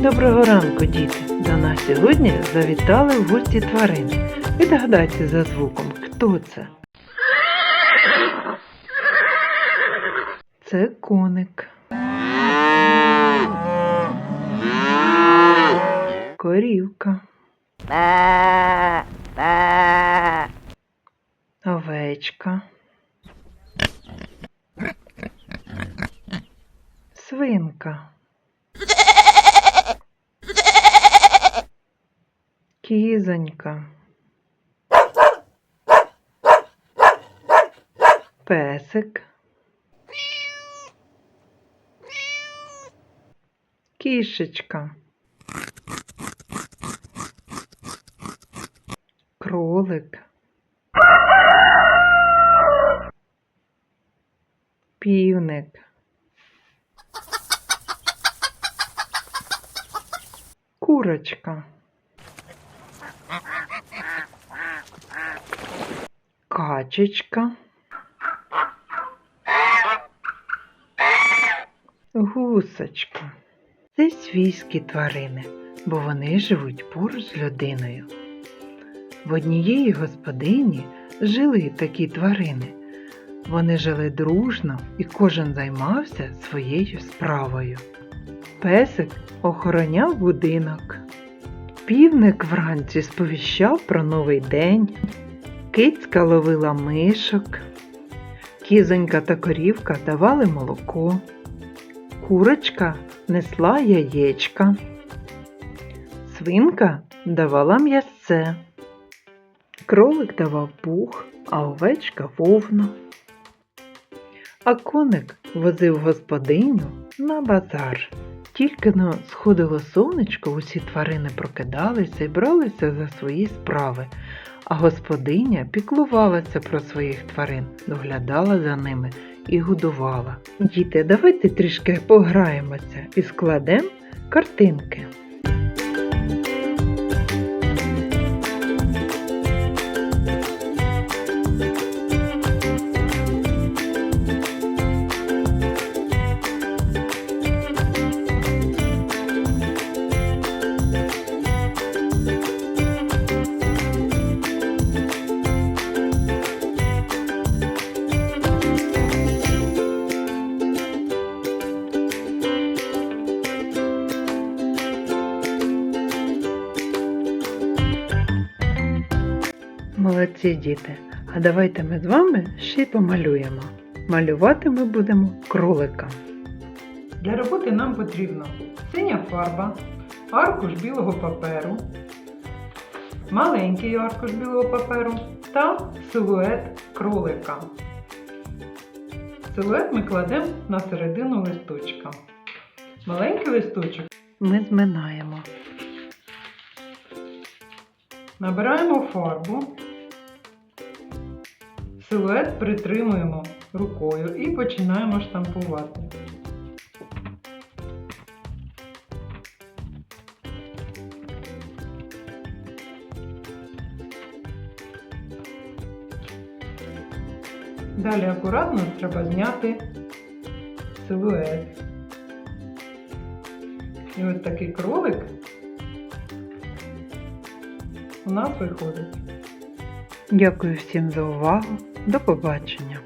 Доброго ранку, діти! До нас сьогодні завітали в гості тварини. Відгадайте за звуком, хто це? Це коник. Корівка. Овечка. Свинка. Кізонька. Песик. Кішечка. Кролик. Півник. Курочка. Качечка. Гусочка. Це свійські тварини, бо вони живуть поруч з людиною. В однієї господині жили такі тварини. Вони жили дружно і кожен займався своєю справою. Песик охороняв будинок. Півник вранці сповіщав про новий день. Кицька ловила мишок. Кізонька та корівка давали молоко. Курочка несла яєчка. Свинка давала м'ясце. Кролик давав пух, а овечка вовну. А коник возив господиню на базар. Тільки но сходило сонечко, усі тварини прокидалися і бралися за свої справи, а господиня піклувалася про своїх тварин, доглядала за ними і годувала. Діти, давайте трішки пограємося і складемо картинки. Молодці діти. А давайте ми з вами ще й помалюємо. Малювати ми будемо кролика. Для роботи нам потрібно синя фарба, аркуш білого паперу, маленький аркуш білого паперу та силует кролика. Силует ми кладемо на середину листочка. Маленький листочок ми зминаємо. Набираємо фарбу, силует притримуємо рукою і починаємо штампувати. Далі акуратно треба зняти силует. І ось такий кролик у нас виходить. Дякую всім за увагу. До побачення!